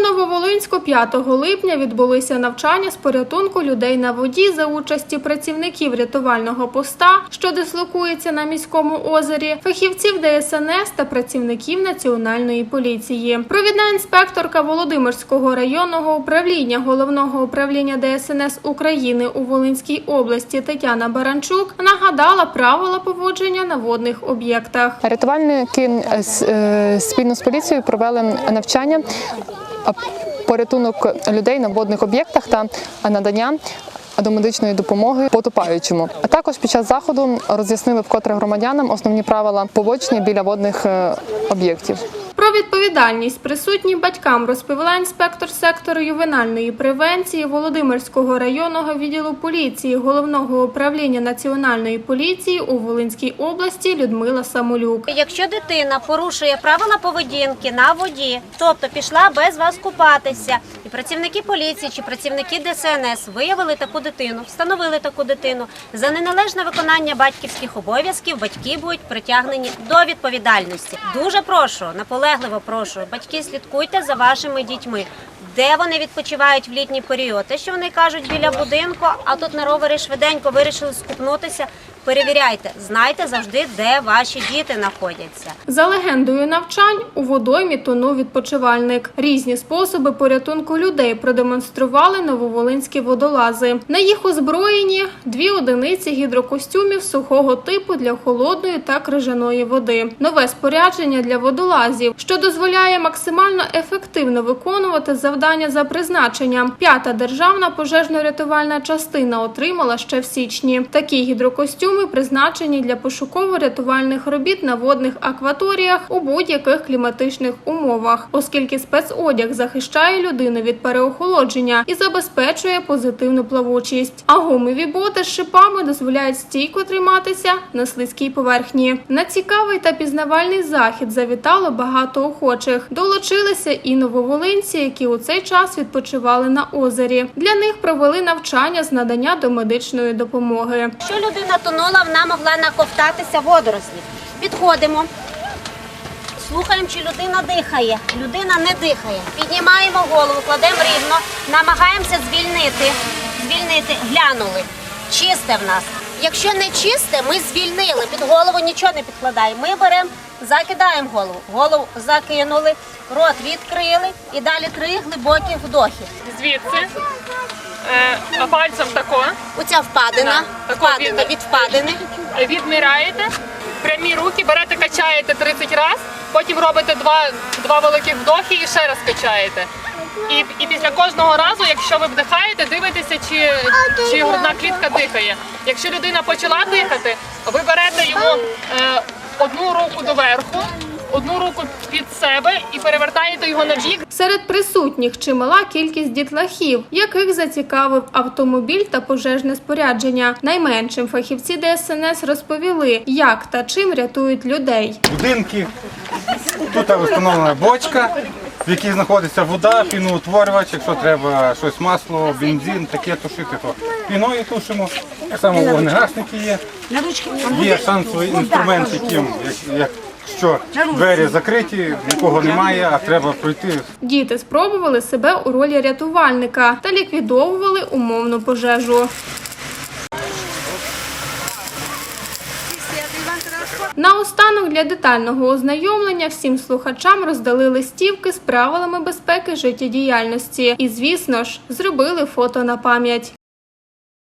У Нововолинську 5 липня відбулися навчання з порятунку людей на воді за участі працівників рятувального поста, що дислокується на міському озері, фахівців ДСНС та працівників національної поліції. Провідна інспекторка Володимирського районного управління головного управління ДСНС України у Волинській області Тетяна Баранчук нагадала правила поводження на водних об'єктах. Рятувальники е, е, спільно з поліцією провели навчання порятунок людей на водних об'єктах та надання домедичної допомоги потопаючому. А також під час заходу роз'яснили вкотре громадянам основні правила поводження біля водних е, об'єктів. Про відповідальність присутній батькам розповіла інспектор сектору ювенальної превенції Володимирського районного відділу поліції головного управління національної поліції у Волинській області Людмила Самолюк. Якщо дитина порушує правила поведінки на воді, тобто пішла без вас купатися, і працівники поліції чи працівники ДСНС виявили таку дитину, встановили таку дитину за неналежне виконання батьківських обов'язків, батьки будуть притягнені до відповідальності. Дуже прошу, наполегливо прошу, батьки слідкуйте за вашими дітьми. Де вони відпочивають в літній період? Те, що вони кажуть біля будинку, а тут на ровері швиденько вирішили скупнутися. Перевіряйте, знайте завжди, де ваші діти знаходяться. За легендою навчань у водоймі тонув відпочивальник. Різні способи порятунку людей продемонстрували нововолинські водолази. На їх озброєнні дві одиниці гідрокостюмів сухого типу для холодної та крижаної води. Нове спорядження для водолазів, що дозволяє максимально ефективно виконувати завдання за призначенням. П'ята державна пожежно-рятувальна частина отримала ще в січні. Такі гідрокостюми призначені для пошуково-рятувальних робіт на водних акваторіях у будь-яких кліматичних умовах, оскільки спецодяг захищає людину від переохолодження і забезпечує позитивну плавучість. А гумові боти з шипами дозволяють стійко триматися на слизькій поверхні. На цікавий та пізнавальний захід завітало багато охочих. Долучилися і нововолинці, які у цей час відпочивали на озері. Для них провели навчання з надання домедичної допомоги. Якщо людина тонула, вона могла наковтатися водорослів. Підходимо, слухаємо, чи людина дихає. Людина не дихає. Піднімаємо голову, кладемо рівно, намагаємося звільнити. Звільнити, глянули. Чисте в нас. Якщо не чисте, ми звільнили. Під голову нічого не підкладаємо. Ми беремо, закидаємо голову. Голову закинули, рот відкрили і далі три глибокі вдохи. звідси, Оця впадина, Да, впадина від- впадини. відміряєте, прямі руки, берете, качаєте 30 разів, потім робите два, два великих вдохи і ще раз качаєте. І, і після кожного разу, якщо ви вдихаєте, дивитеся, чи, чи грудна клітка дихає. Якщо людина почала дихати, ви берете йому е, одну руку доверху, одну руку під себе і перевертаєте його на бік. Серед присутніх чимала кількість дітлахів, яких зацікавив автомобіль та пожежне спорядження. Найменшим фахівці ДСНС розповіли, як та чим рятують людей. будинки. Тут встановлена бочка, в якій знаходиться вода, піноутворювач, якщо треба щось масло, бензин, таке тушити, то піною тушимо. Так само вогнегасники є. Є шансовий інструмент, яким, як, якщо двері закриті, нікого немає, а треба пройти Діти спробували себе у ролі рятувальника та ліквідовували умовну пожежу. Наостанок для детального ознайомлення всім слухачам роздали листівки з правилами безпеки життєдіяльності і, звісно ж, зробили фото на пам'ять.